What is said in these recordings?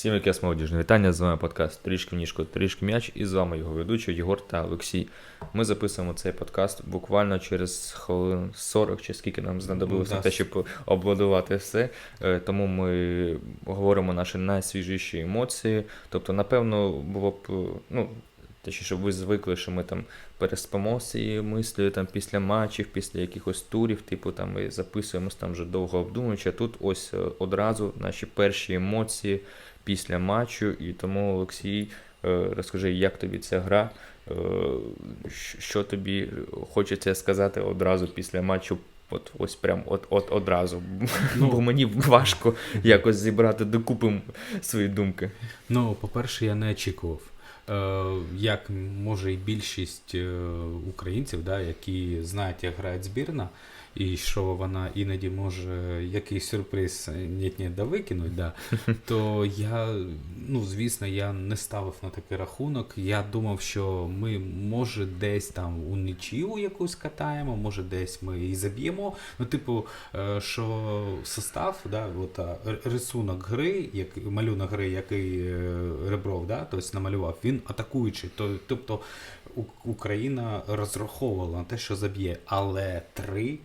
Всім яке молодіжне вітання, з вами подкаст Трішки в ніжку, трішки м'яч, і з вами його ведучий Єгор та Олексій. Ми записуємо цей подкаст буквально через хвилин 40, чи скільки нам знадобилося Ну, на те, щоб обладувати все. Е, Тому ми говоримо наші найсвіжіші емоції. Тобто, напевно, було б, е, ну, те, щоб ви звикли, що ми там переспимо цією мислею там після матчів, після якихось турів, типу там ми записуємось там вже довго обдумуючи. А тут ось е, одразу наші перші емоції після матчу. І тому, Олексій, е, розкажи, як тобі ця гра, е, що тобі хочеться сказати одразу після матчу. От ось прям от, от одразу. Ну. Бо мені важко якось зібрати докупи свої думки. Ну, по-перше, я не очікував. Е, як може і більшість е, українців, да, які знають, як грає збірна, і що вона іноді може якийсь сюрприз ні-ні да викинуть, да, то я, ну, звісно, я не ставив на такий рахунок. Я думав, що ми, може, десь там у нічию якусь катаємо, може, десь ми і заб'ємо. Ну, типу, е, що состав, да, от, рисунок гри, як, малюнок гри, який е, Ребров да, тобто намалював, він атакуючий. То, тобто Україна розраховувала на те, що заб'є, але три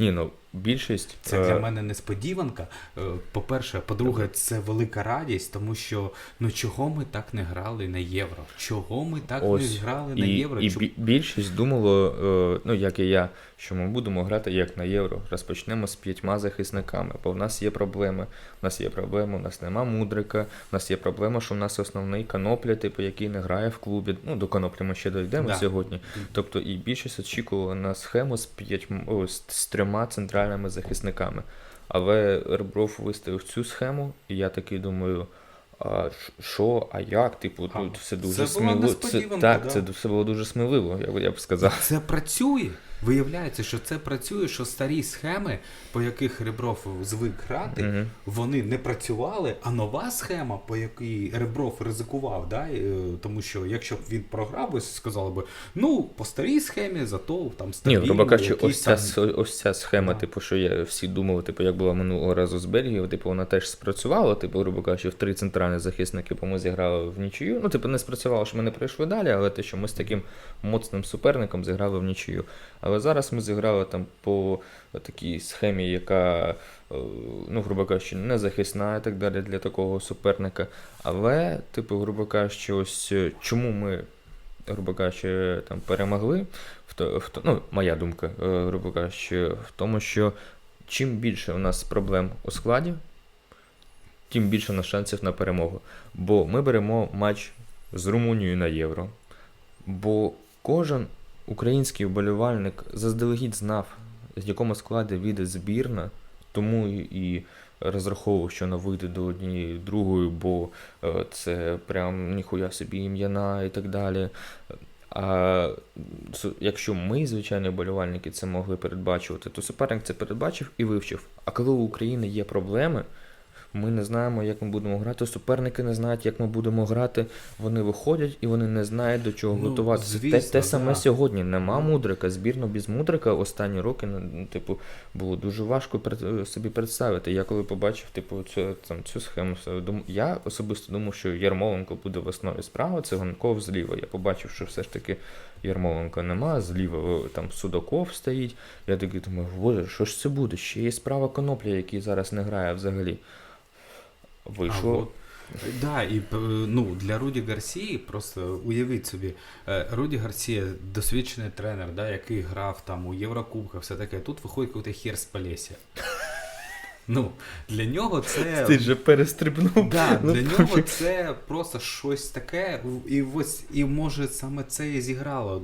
Ні, ну більшість це е, для мене несподіванка. Е, По-перше, по-друге, це велика радість, тому що ну чого ми так не грали на євро? Чого ми так Ось, не грали на євро? і Чу- більшість думало, е, ну як і я, що ми будемо грати як на євро. Розпочнемо з п'ятьма захисниками, бо в нас є проблеми. У нас є проблеми, у нас нема мудрика, у нас є проблема, що у нас основний канопля, типу, який не грає в клубі. Ну, до коноплі ми ще дійдемо Да. сьогодні. Тобто і більшість очікувала на схему з п'ятьма з трьома центральними захисниками. Але Ребров виставив цю схему, і я такий думаю. А що, а як? Типу, А, тут все дуже це сміливо. Це, так, да. це все було дуже сміливо, я, б- я б сказав. Це працює. Виявляється, що це працює, що старі схеми, по яких Ребров звик грати, Мгм. вони не працювали, а нова схема, по якій Ребров ризикував, да? е, тому що якщо б він програв, би сказали би, ну, по старій схемі, зато там Ні, грубо кажучи, ось ця, там... ось ця схема, Да. типу, що я всі думали, типу, як була минулого разу з Бельгією, типу, вона теж спрацювала, типу, грубо кажучи, в три центральні захисники, бо ми зіграли в нічию. Ну, типу, не спрацювало, що ми не пройшли далі, але те, що ми з таким моцним суперником зіграли в нічию. Але зараз ми зіграли там по такій схемі, яка, е, ну, грубо кажучи, не захисна і так далі для такого суперника. Але, типу, грубо кажучи, ось е, чому ми, грубо кажучи, там перемогли, в то, в то, ну, моя думка, е, грубо кажучи, в тому, що чим більше у нас проблем у складі, тим більше у нас шансів на перемогу. Бо ми беремо матч з Румунією на євро. Бо кожен український вболівальник заздалегідь знав, з якому складі вийде збірна, тому і- розраховував, що вона вийде до однієї другої, бо е, це прям ніхуя собі ім'яна і так далі. А якщо ми, звичайні вболівальники, це могли передбачувати, то суперник це передбачив і вивчив. А коли у України є проблеми, ми не знаємо, як ми будемо грати. Суперники не знають, як ми будемо грати. Вони виходять і вони не знають до чого Ну, готуватися. те, звісно, те саме да. сьогодні. Нема мудрика. Збірну без мудрика останні роки ну, типу, було дуже важко собі представити. Я коли побачив типу, цю, там, цю схему, я особисто думав, що Ярмоленко буде в основі справа, Циганков зліва. Я побачив, що все ж таки Ярмоленка нема, зліва там Судаков стоїть. Я такий думаю, боже, що ж це буде? Ще є справа Конопля, який зараз не грає взагалі. Вийшло. А. Да, і е, ну, для Руді Гарсії, просто уявіть собі, е, Руді Гарсія досвідчений тренер, да, який грав там у Єврокубках, все таке. Тут виходить якийсь хер з Полісся. Ну, для нього це. Ти же перестрибнув. Да, Ну, для нього це просто щось таке, і ось і може саме це і зіграло.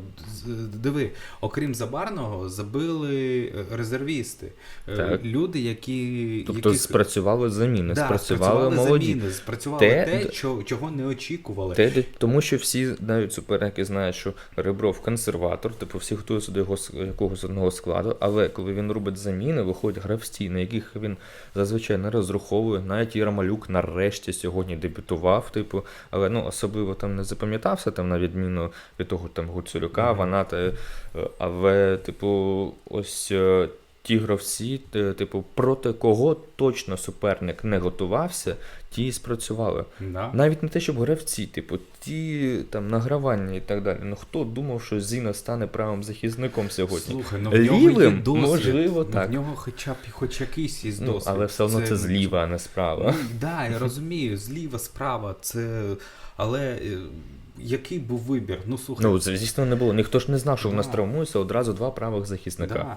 Диви, окрім Забарного, забили е, резервісти. Е, Так. Люди, які Тобто яких- спрацювали заміни, Да, спрацювали молоді. заміни, спрацювали Те- те, чого, чого не очікували. Те, тому що всі навіть суперники знають, що Ребров консерватор, типу всі готуються до його якогось одного складу, але коли він робить заміни, виходять гравці, на яких він зазвичай не розраховує. Навіть Єрмалюк нарешті сьогодні дебютував, типу, але ну особливо там не запам'ятався, там на відміну від того там Гуцулюка, mm -hmm. вона та Але, типу, ось. Е, ті гравці, типу, проти кого точно суперник не готувався, ті і спрацювали. Да? Навіть не те, щоб гравці, типу, ті там награвання і так далі. Ну хто думав, що Зіна стане правим захисником сьогодні? Слухай, ну в нього є досвід. можливо, ну, так. В нього хоча б хоч якийсь із Ну, але все одно це, зліва, а не справа. Ну, да, я розумію, зліва, справа, це. Але е, який був вибір? Ну слухай, Ну, звісно, не було. Ніхто ж не знав, що в нас Да. травмується одразу два правих захисника. да.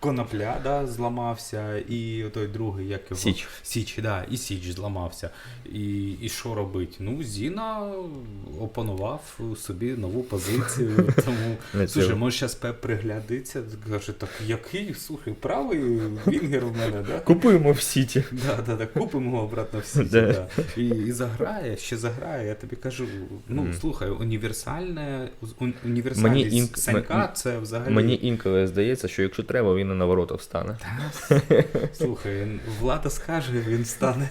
Конопля, да, зламався, і той другий, як його. Січ. Січ, да, і Січ зламався. І, і що робить? Ну, Зіна опанував собі нову позицію. Тому слушай, може зараз Пеп приглядиться, каже, так який, слухай, правий вінгер в мене, да? Купуємо в Сіті. Да, да, да, купимо його обратно в Сіті, Да. да. І, і заграє, ще заграє, я тобі кажу. Ну, Мгм. слухай, універсальне, універсальність інк- Санька, це взагалі. Мені інколи здається, що якщо треба, він і на ворота встане. Та, Слухай, Влада скаже, він стане.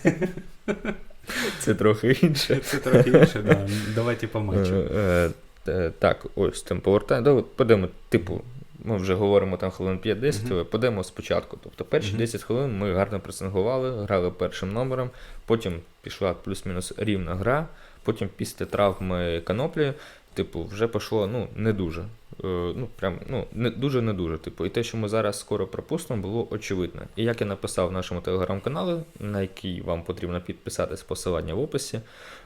Це трохи інше. Це трохи інше, да. Давайте по матчу. Е, е, е, Так, ось тим повертаємо. Подемо, типу, ми вже говоримо там хвилин 5-10, Мгм. але подемо спочатку. Тобто перші Мгм. 10 хвилин ми гарно пресингували, грали першим номером, потім пішла плюс-мінус рівна гра, потім після травми каноплі, типу, вже пішло ну, не дуже. Е, Ну, прям, ну, не дуже не дуже. Типу, і те, що ми зараз скоро пропустимо, було очевидно. І як я написав в нашому телеграм-каналі, на який вам потрібно підписатись посилання в описі.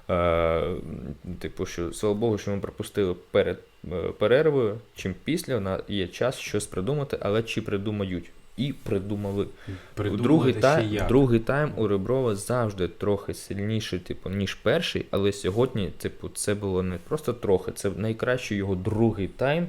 Е, типу, що слава Богу, що ми пропустили перед е, перервою, чим після є час щось придумати, але чи придумають. І придумали. Придумали другий, як. другий тайм у Реброва завжди трохи сильніший, типу, ніж перший, але сьогодні, типу, це було не просто трохи, це найкращий його другий тайм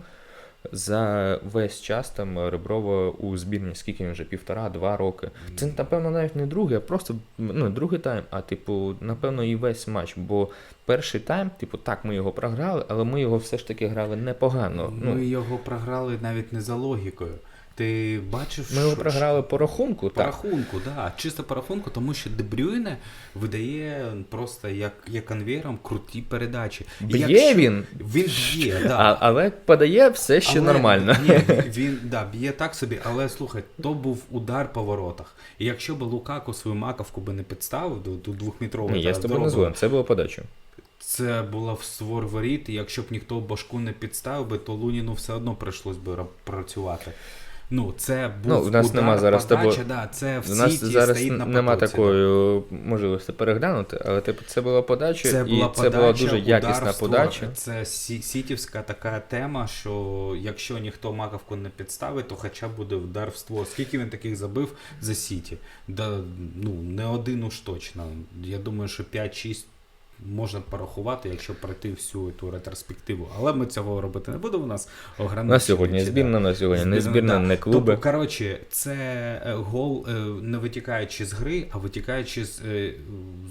за весь час там Реброва у збірні, скільки він вже півтора-два роки. Це, напевно, навіть не другий, а просто ну, другий тайм, а типу, напевно, і весь матч. Бо перший тайм, типу, так, ми його програли, але ми його все ж таки грали непогано. Ми Ну, його програли навіть не за логікою. Ти бачив, ми що- програли по рахунку, По так. рахунку, да. Чисто по рахунку, тому що Дебрюйне видає просто як, як конвейером круті передачі. Б'є якщо- він, Він б'є, да. а, але подає все ще Але- нормально. Ні, він, да, б'є так собі, але слухай, то був удар по воротах. І якщо б Лукаку свою маковку би не підставив до, до двохметрового Ні, я з тобою не згоден, це було подача. це була в створ воріт, і якщо б ніхто башку не підставив би, то Луніну все одно прийшлось би працювати. Ну, це був Ну, в нас удар, нема зараз подача, тобою- да, це в У нас Сіті зараз стоїть на нема потоці, да. такої можливості переглянути, але типу, це була подача, Це і була це була дуже якісна подача. Це сі- сітівська така тема, що якщо ніхто маковку не підставить, то хоча буде удар в створ. Скільки він таких забив за Сіті? Да, ну, не один уж точно. Я думаю, що 5-6 можна порахувати, якщо пройти всю ту ретроспективу. Але ми цього робити не будемо. У нас ограничення. На сьогодні збірна, на сьогодні не збірна, не клуби. Тобто, коротше, це е, гол е, не витікаючи з гри, а витікаючи з, е,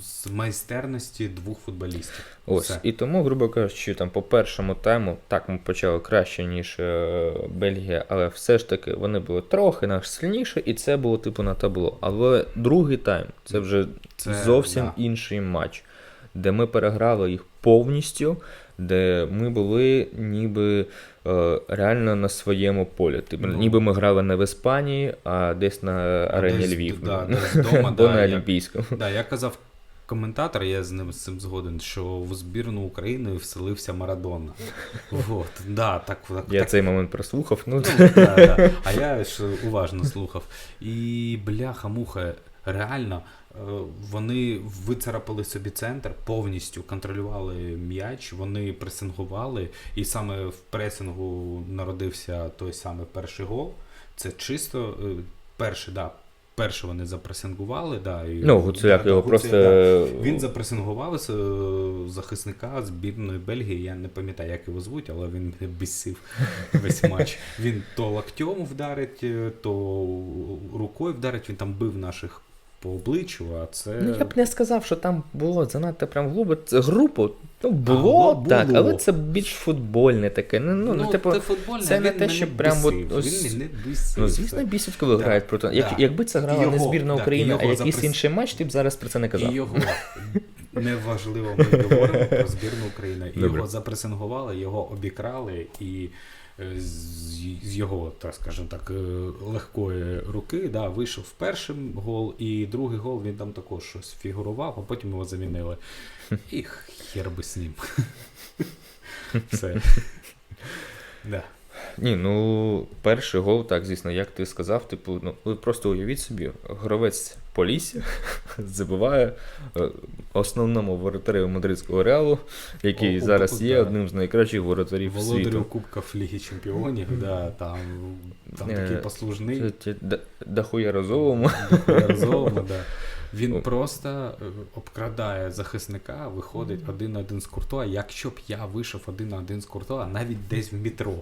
з майстерності двох футболістів. Ось, Все. і тому, грубо кажучи, там по першому тайму, так ми почали краще, ніж е, Бельгія, але все ж таки вони були трохи наш сильніше, і це було типу на табло. Але другий тайм це вже Це, зовсім да. інший матч, де ми переграли їх повністю, де ми були ніби е, реально на своєму полі. Типу, Ну. ніби ми грали не в Іспанії, а десь на арені десь, Львів. да, десь вдома, або да, на Олімпійському. Да, я казав коментатор, я з ним з цим згоден, що в збірну України вселився Марадона. Вот, да, так, так, Я так цей момент прослухав. Ну, Ну, да, да. А я ж уважно слухав. І бляха-муха, реально, е, вони вицарапали собі центр, повністю контролювали м'яч, вони пресингували, і саме в пресингу народився той самий перший гол. Це чисто е, перший, да. Перше вони запресингували, да, і, ну Гуцуляк да, його да, просто. Да. Він запресингував е, захисника збірної Бельгії. Я не пам'ятаю, як його звуть, але він мене бісив весь матч. Він то локтем вдарить, то рукою вдарить. Він там бив наших по обличчю, а це. Ну, я б не сказав, що там було занадто прям глибо. Це групу. Ну, було, було, так, було. але це більш футбольне таке. Ну, ну, ну, типу, це футбольне, це не він те, що прям от ось- Він мене бісив. ну, звісно, бісять, коли Да. грають проти. Як, Якби це грала не збірна да, України, а якийсь запрес- інший матч, ти б зараз про це не казав. І його неважливо, ми говоримо про збірну України. І Добре. Його запресингували, його обікрали, і з, з його, так скажімо так, е, легкої руки, да, вийшов перший гол, і другий гол він там також щось фігурував, а потім його замінили. І хер би з ним. Все. Да. Ні, ну перший гол, так, звісно, як ти сказав, типу, ну просто уявіть собі, гравець Полісся забиває е, основному воротарю мадридського реалу, який О, зараз є да. одним з найкращих воротарів Володарю світу. Кубка Ліги Чемпіонів, да, там, там Е, такий послужний. ті- розовому. Дохуя розовому, да. Він просто е, обкрадає захисника, виходить один на один з Куртуа. Якщо б я вийшов один на один з Куртуа, навіть десь в метро.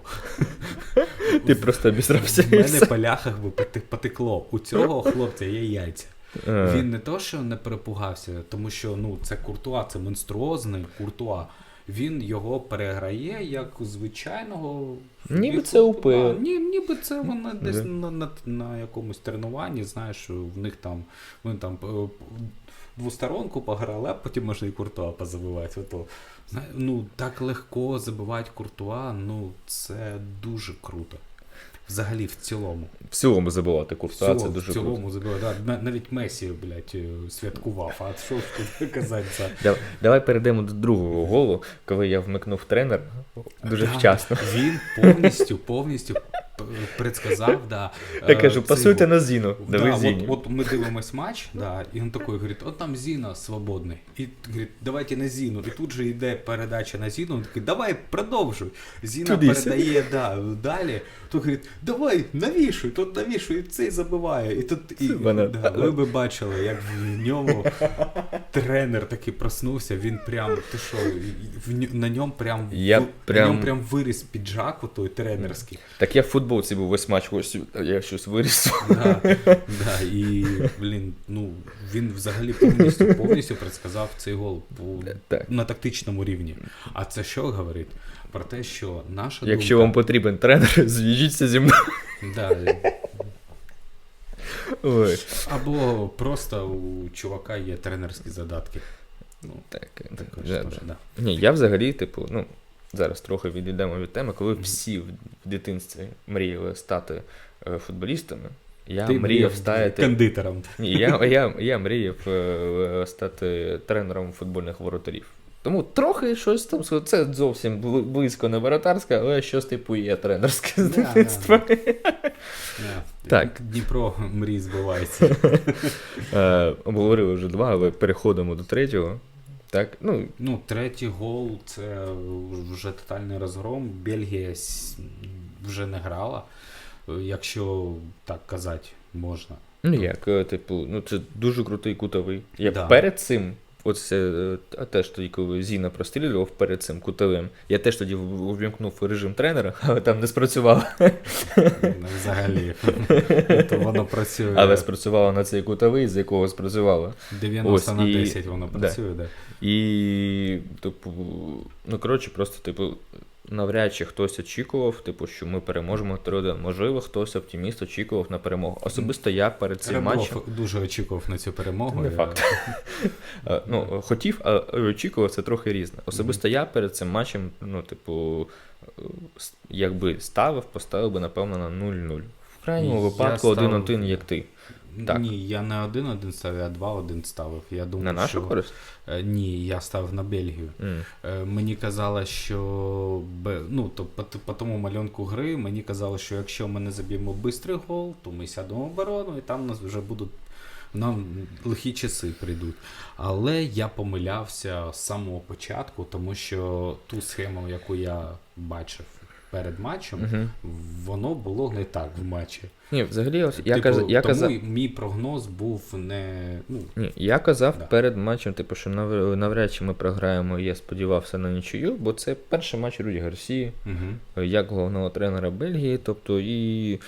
Ти просто обісрався. У мене поляхах би поте- потекло. У цього хлопця є яйця. Е, Він не то, що не перепугався, тому що ну, це Куртуа, це монструозний Куртуа. Він його переграє як звичайного. Ніби це УП. Ні, ніби це вона десь yeah. на, на, на якомусь тренуванні, знаєш, в них там вони там е, двосторонку пограли, а потім можна і Куртуа позабивати. Ото. Ну, так легко забивати Куртуа, ну це дуже круто. Взагалі, в цілому. В цілому забивати В цілому, це дуже в цілому круто. забивати, Да, навіть Месі, блядь, е, святкував. А що ж тут казати за. Дав- Давай перейдемо до другого голу, коли я вмикнув тренер дуже Да, вчасно. Він повністю, повністю предсказав, да. Я е, кажу, пасуйте на Зіну. Да, Давай от, Зіні. от ми дивимось матч, да, і він такий говорить, от там Зіна свободний. І говорить, давайте на Зіну. І тут же йде передача на Зіну, він такий, давай продовжуй. Зіна Туди передає да, далі. Тут говорить, давай, навішуй, тут навішуй, і цей забиває. І тут і, вона- да, ви би бачили, як в ньому тренер такий проснувся, він прям, ти що, в, на ньому прям, Я в- прям- ньому прям виріс піджак, той тренерський. Так я в футболці був весь матч, ось я щось виріс. Да, да, і, блін, ну, він взагалі повністю, повністю предсказав цей гол по, Так. на тактичному рівні. А це що говорить? Про те, що наша Якщо думка, вам потрібен тренер, зв'яжіться зі мною. да, Ой. або просто у чувака є тренерські задатки. Ну, Так, також да, теж, да. да. Ні, я взагалі, типу, ну, зараз трохи відійдемо від теми, коли всі в дитинстві мріяли стати е, футболістами, я Ти мріяв стати. кондитером. Ні, я, я, я мріяв е, стати тренером футбольних воротарів. Тому трохи щось там, це зовсім близько не воротарське, але щось типу є тренерське з дитинства. Да. Так. Дніпро мрій збивається. Е, Обговорили вже два, але переходимо до третього. Так, ну, Ну, третій гол це вже тотальний розгром. Бельгія вже не грала, якщо так казати можна. ну як, е, типу, ну це дуже крутий кутовий. Я Да. перед цим, оце теж тоді, коли Зіна прострілював перед цим кутовим, я теж тоді увімкнув режим тренера, але там не спрацювало. Взагалі. То воно працює Але спрацювало на цей кутовий, з якого спрацювало. 90 ось на і- 10 воно да. працює, да. І, типу, ну коротше, просто, типу, навряд чи хтось очікував, типу, що ми переможемо 3-1. Можливо, хтось оптиміст очікував на перемогу. Особисто я перед цим Ребров матчем. дуже очікував на цю перемогу. Не факт. Е, Ну, хотів, а очікував, це трохи різне. Особисто я перед цим матчем, ну, типу, е, якби ставив, поставив би, напевно, на 0-0. В крайньому випадку ставив- 1-1, як ти. Так. Ні, я не один-один ставив, я два-один ставив. Я думав, На нашу що... користь? Е, Ні, я ставив на Бельгію. Е, Мені казали, що ну, то, по, по тому малюнку гри мені казали, що якщо ми не заб'ємо швидкий гол, то ми сядемо в оборону і там нас вже будуть нам лихі часи прийдуть. Але я помилявся з самого початку, тому що ту схему, яку я бачив перед матчем, Мгм. воно було не так в матчі. Ні, взагалі, ось я, Типу, каз... я тому казав. мій прогноз був не. Ну, Ні, я казав Да. перед матчем, типу, що нав- навряд чи ми програємо, я сподівався на нічию, бо це перший матч Руді Гарсії, угу. як головного тренера Бельгії. Тобто, і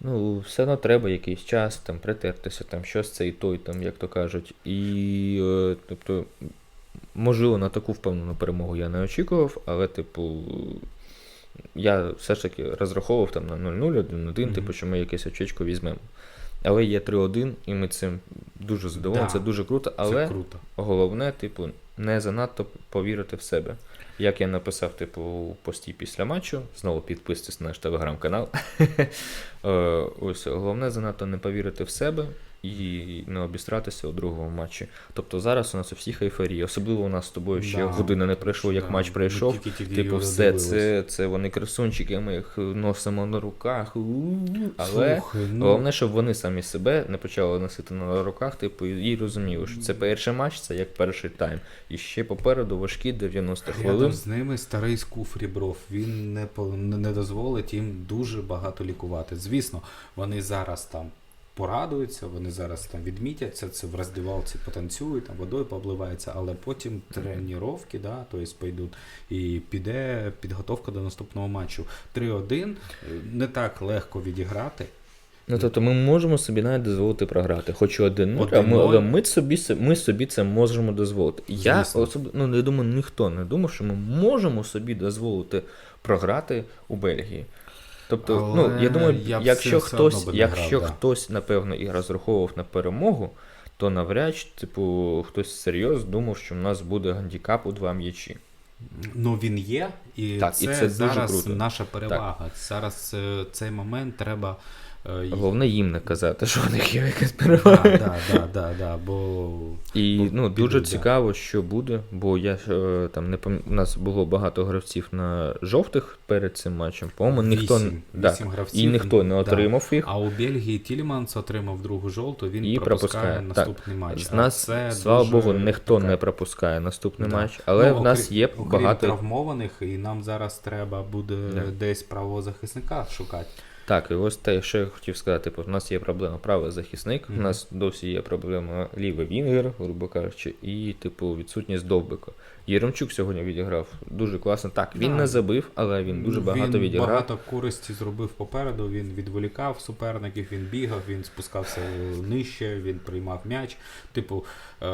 ну, все одно треба якийсь час там притертися, там щось це і той, там, як то кажуть. І е, тобто, можливо, на таку впевнену перемогу я не очікував, але, типу. Я все ж таки розраховував там на 0-0, 1-1, Мгм. типу, що ми якесь очечко візьмемо. Але є 3-1, і ми цим дуже задоволені, Да. це дуже круто, Це але круто. головне, типу, не занадто повірити в себе. Як я написав, типу, у пості після матчу, знову підписуйтесь на наш телеграм-канал. Е, Ось головне занадто не повірити в себе і не обістратися у другому матчі. Тобто зараз у нас у всіх ейфорія, особливо у нас з тобою ще Да. година не пройшло, як Да, матч пройшов. тільки-тільки Типу, все це, це вони красунчики, ми їх носимо на руках. Але Слухай, ну, головне, щоб вони самі себе не почали носити на руках, типу, і розуміли, що це перший матч, це як перший тайм. І ще попереду важкі 90 Рядом хвилин. з ними старий скуф Рібров. Він не не дозволить їм дуже багато лікувати. Звісно, вони зараз там порадуються, вони зараз там відмітяться, це в роздівалці потанцюють, там водою пообливаються, але потім тренування, да, тобто пойдуть, і піде підготовка до наступного матчу. 3-1 е, не так легко відіграти. Ну тобто ми можемо собі навіть дозволити програти. Хоч один ми, але ми собі, ми собі це можемо дозволити. Я особливо, ну я думаю, ніхто не думав, що ми можемо собі дозволити програти у Бельгії. Тобто, Але ну я думаю, я якщо хтось, якщо грав, да. напевно, і розраховував на перемогу, то навряд чи, типу, хтось серйозно думав, що в нас буде гандікап у два м'ячі. Ну він є, і, Так, і це, зараз дуже круто. наша перевага. Зараз е, цей момент треба. Е, Головне їм не казати, що у них є якась Да, перевага. да, да, да, да, бо І Бо ну, дуже да. цікаво, що буде, бо я е, там не пам... у нас було багато гравців на жовтих перед цим матчем. По-моєму, ніхто не- Вісім- да. вісім гравців, і ніхто не да. отримав їх. А у Бельгії Тіліманс отримав другу жовту, він І пропускає, пропускає, так. наступний матч. З нас, це слава дуже Богу, ніхто така- не пропускає наступний Да. матч, але Ну, в нас окрім- є окрім багато. травмованих, і нам зараз треба буде Да. десь правого захисника шукати. Так, і ось те, що я хотів сказати, типу, в нас є проблема правий захисник, Мгм. у нас досі є проблема лівий вінгер, грубо кажучи, і, типу, відсутність довбика. Єремчук сьогодні відіграв дуже класно. Так, він Да. не забив, але він дуже багато він відіграв. багато користі зробив попереду, він відволікав суперників, він бігав, він спускався нижче, він приймав м'яч. Типу, е,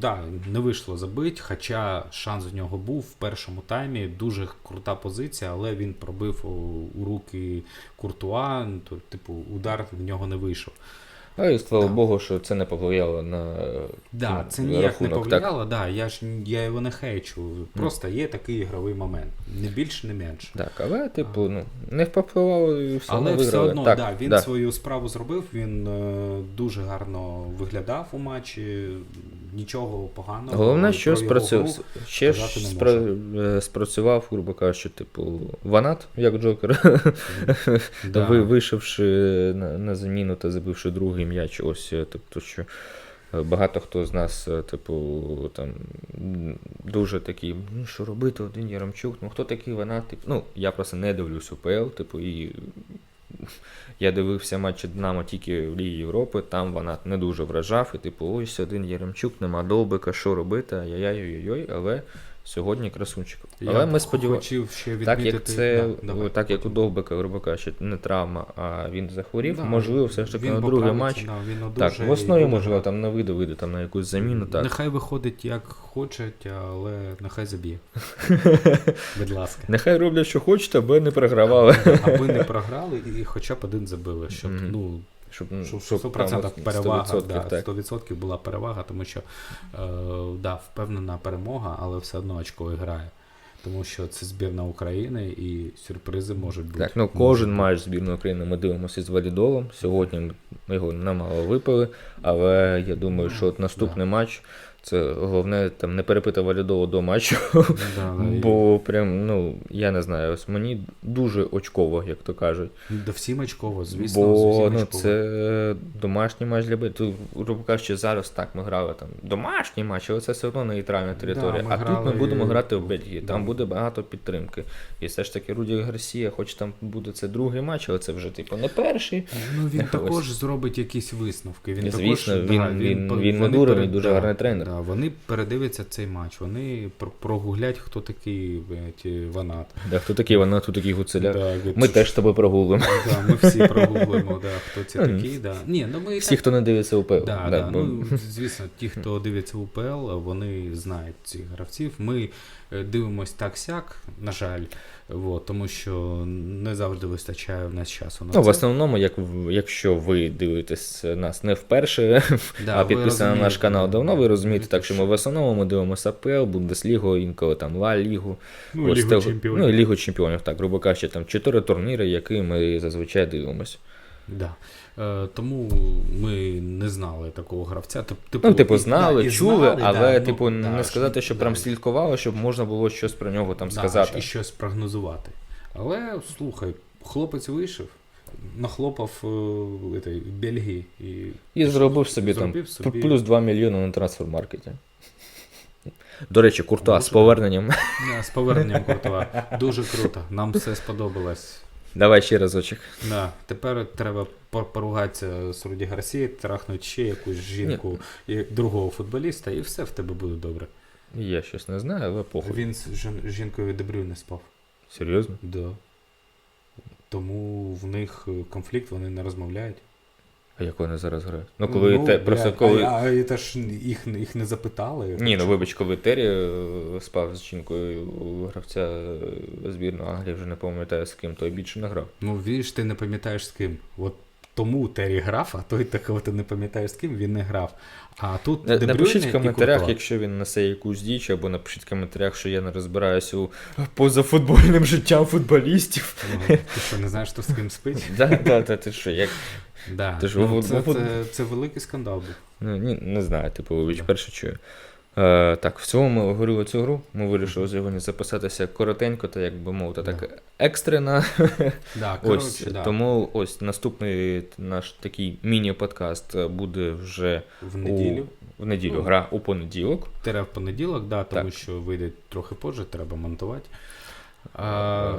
да, не вийшло забити, хоча шанс у нього був в першому таймі. Дуже крута позиція, але він пробив у, руки Куртуа. То, типу, удар в нього не вийшов. А і слава Да. Богу, що це не повлияло на Да, ну, це ніяк рахунок. не Так, повлияло, да, я ж я його не хейчу. Просто є такий ігровий момент. Не більше, не менше. так, але, типу, ну, не впливало і все Але все одно, так, да, він да. свою справу зробив, він е, дуже гарно виглядав у матчі, нічого поганого. Головне, що про спрацю... ще ж спра... е, спрацював, грубо кажучи, типу, Ванат, як Джокер, Да. ви, вийшовши на, на заміну та забивши другий м'яч. Ось, е, тобто, що е, багато хто з нас, типу, там дуже такі, ну що робити, один Яремчук, ну хто такий Ванат? Типу, ну, я просто не дивлюсь УПЛ, типу, і я дивився матчі Динамо тільки в Лігі Європи, там вона не дуже вражав, і типу, ось один Яремчук, нема довбика, що робити, ай-яй-яй-яй, але сьогодні красунчик. Але б ми сподіваємося. хотів ще відмітити. Так як це, Да, давай, так як у. Довбика, грубо кажучи, не травма, а він захворів, Да, можливо, все ж таки він на другий поправиться, матч. Да, він Так, в основі, і можливо, там на виду вийде там на якусь заміну. Так. Нехай виходить як хочуть, але нехай заб'є. Будь ласка. Нехай роблять, що хочуть, аби не програвали. Аби не програли і хоча б один забили, щоб ну, Щоб, Щоб щоб 100% там, перевага, 100%, да, так. 100% була перевага, тому що е, да, впевнена перемога, але все одно очко грає. Тому що це збірна України і сюрпризи можуть бути. Так, ну кожен матч збірної України ми дивимося з валідолом. Сьогодні ми його немало випили, але я думаю, що от наступний матч це головне там не перепити валідолу до матчу. Да, да, і- Бо прям, ну, я не знаю, ось мені дуже очково, як то кажуть. Да всім очково, звісно, Бо всім ну, очково. це домашній матч для Бельгії. Тут, грубо кажучи, зараз так ми грали там домашній матч, але це все одно нейтральна територія. ми а тут ми будемо грати в Бельгії. Там Да. буде багато підтримки. І все ж таки Руді Гарсія, хоч там буде це другий матч, але це вже типу не перший. Ну він Ось. також зробить якісь висновки. Він Звісно, також, він- да, він- він не дурень, він дуже гарний тренер. Да, вони передивляться цей матч, вони про- прогуглять, хто такий Ванат. Да, хто такий вона, хто такий Гуцеля. Да, Ми це... теж з тобою прогулимо. Да, ми всі прогуглимо, да, хто ці такий. такі. Да. Ні, ну ми Всі, так хто не дивиться УПЛ. Да, Да, да, бо- Ну, звісно, ті, хто дивиться УПЛ, вони знають цих гравців. Ми дивимось так сяк, на жаль, от, тому що не завжди вистачає в нас часу на Ну, в основному, як, якщо ви дивитесь нас не вперше, Да, а підписані на наш канал давно, ви розумієте, так що ми в основному ми дивимося АПЛ, Бундеслігу, інколи там Ла Лігу. Ну, Ось Лігу те- Чемпіонів. Ну і Лігу Чемпіонів, так, грубо кажучи, там чотири турніри, які ми зазвичай дивимося. Да. Е, тому ми не знали такого гравця. Типу, Ну, типу, знали, і чули, знали, але, да, ну, типу, да, не сказати, що прям да, слідкували, щоб можна було щось про нього там да, сказати. І щось прогнозувати. Але слухай, хлопець вийшов, нахлопав е, этой, Бельгії і, І зробив собі зробив там собі- плюс 2 мільйони на трансфер-маркеті. До речі, Куртуа з поверненням. Да, з поверненням Куртова. Дуже круто. Нам все сподобалось. Давай ще разочок. Да, тепер треба поругатися з Руді Гарсією, трахнути ще якусь жінку і другого футболіста, і все в тебе буде добре. Я щось не знаю, але похуй. Він з жін- жінкою Дебрю не спав. Серйозно? Да. Тому в них е, конфлікт, вони не розмовляють. А як вони зараз грають? Ну, коли те, блядь, просто коли. А, а, це ж їх, їх не запитали. Ні, ну вибач, коли Террі е, спав з жінкою у гравця е, збірної Англії, вже не пам'ятаю з ким, той більше не грав. Ну, віж, ти не пам'ятаєш з ким. От тому Террі грав, а той такого ти не пам'ятаєш з ким, він не грав. А тут На- Де Напишіть в коментарях, якщо він несе якусь діч, або напишіть в коментарях, що я не розбираюсь у позафутбольним життям футболістів. Ну, ти що, не знаєш, хто з ким спить? Да, да, ти що, як? Да. Ти ж ну, у це, футбол- це, це великий скандал був. Ну, ні, не знаю, типу, вибач, Да. перше чую. Е, так, в цілому ми говорили цю гру. Ми вирішили сьогодні записатися коротенько, та як би мовити, Да. так екстрена. Да, Ось коротше, да. тому ось наступний наш такий міні-подкаст е, буде вже в неділю. у в неділю. Ну. Гра у понеділок. Тере в понеділок, да, тому Так. що вийде трохи позже, треба монтувати. А,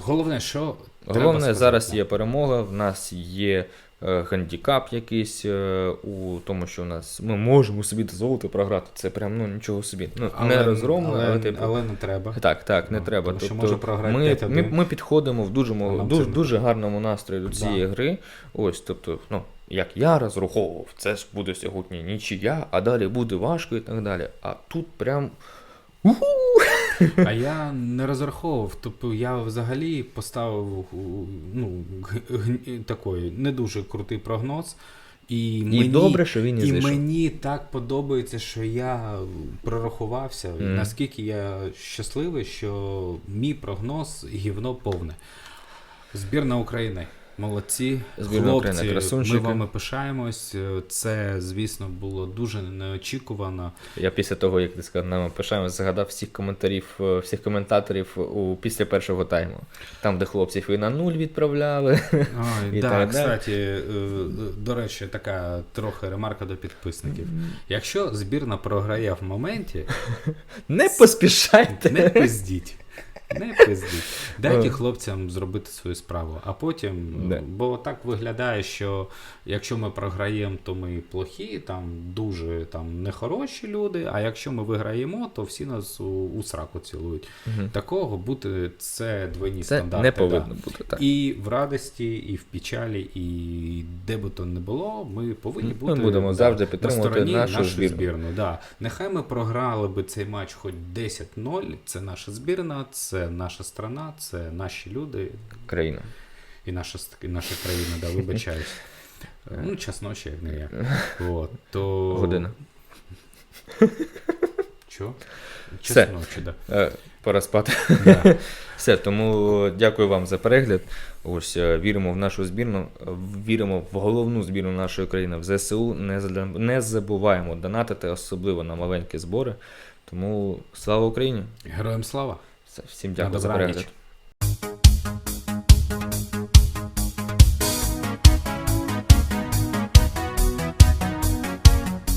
головне, що. Головне, сказати, зараз є перемога. В нас є е, гандікап якийсь е, у тому, що у нас ми можемо собі дозволити програти. Це прям ну нічого собі. Ну не розгромно, але, але, типу. але не треба. Так, так, не Ну, треба. тому що тобто, може програти ми, 5-1. ми, ми підходимо в дуже, дуже, дуже гарному настрої до цієї Да. гри. Ось, тобто, ну, як я розраховував, це ж буде сьогодні нічия, а далі буде важко і так далі. А тут прям. Уху! А я не розраховував. Тобто я взагалі поставив ну, такий не дуже крутий прогноз. І, І мені, добре, що він не і зайшов. мені так подобається, що я прорахувався. Мгм. Наскільки я щасливий, що мій прогноз гівно повне. Збірна України. Молодці, Збірна хлопці, красунчики. ми вами пишаємось. Це, звісно, було дуже неочікувано. Я після того, як ти сказав, нами пишаємо, згадав всіх коментарів, е, всіх коментаторів у після першого тайму. Там, де хлопців і на нуль відправляли. Ой, І да, так кстати, е, до речі, така трохи ремарка до підписників. Якщо збірна програє в моменті, Не поспішайте. не пиздіть. Не пиздіть. Дайте Е. хлопцям зробити свою справу, а потім. Да. Бо так виглядає, що якщо ми програємо, то ми плохі, там дуже там нехороші люди. А якщо ми виграємо, то всі нас у, у сраку цілують. Мгм. Такого бути це двойні Це стандарти. не да. бути так. І в радості, і в печалі, і де би то не було, ми повинні Ми бути будемо да, завжди на підтримувати стороні нашу нашу збірну. збірну. Да. Нехай ми програли би цей матч хоч 10-0. Це наша збірна, це наша страна, це наші люди Країна. і наша, і наша країна, да, вибачаюсь. Е, Ну, час ночі, як не як. От, то... Година. Що? Все. Ночі, да. Е, Пора спати. да. Все, тому дякую вам за перегляд. Ось е, віримо в нашу збірну, е, віримо в головну збірну нашої країни в ЗСУ. Не, не забуваємо донатити, особливо на маленькі збори. Тому слава Україні! Героям слава! Все, Всім дякую за перегляд.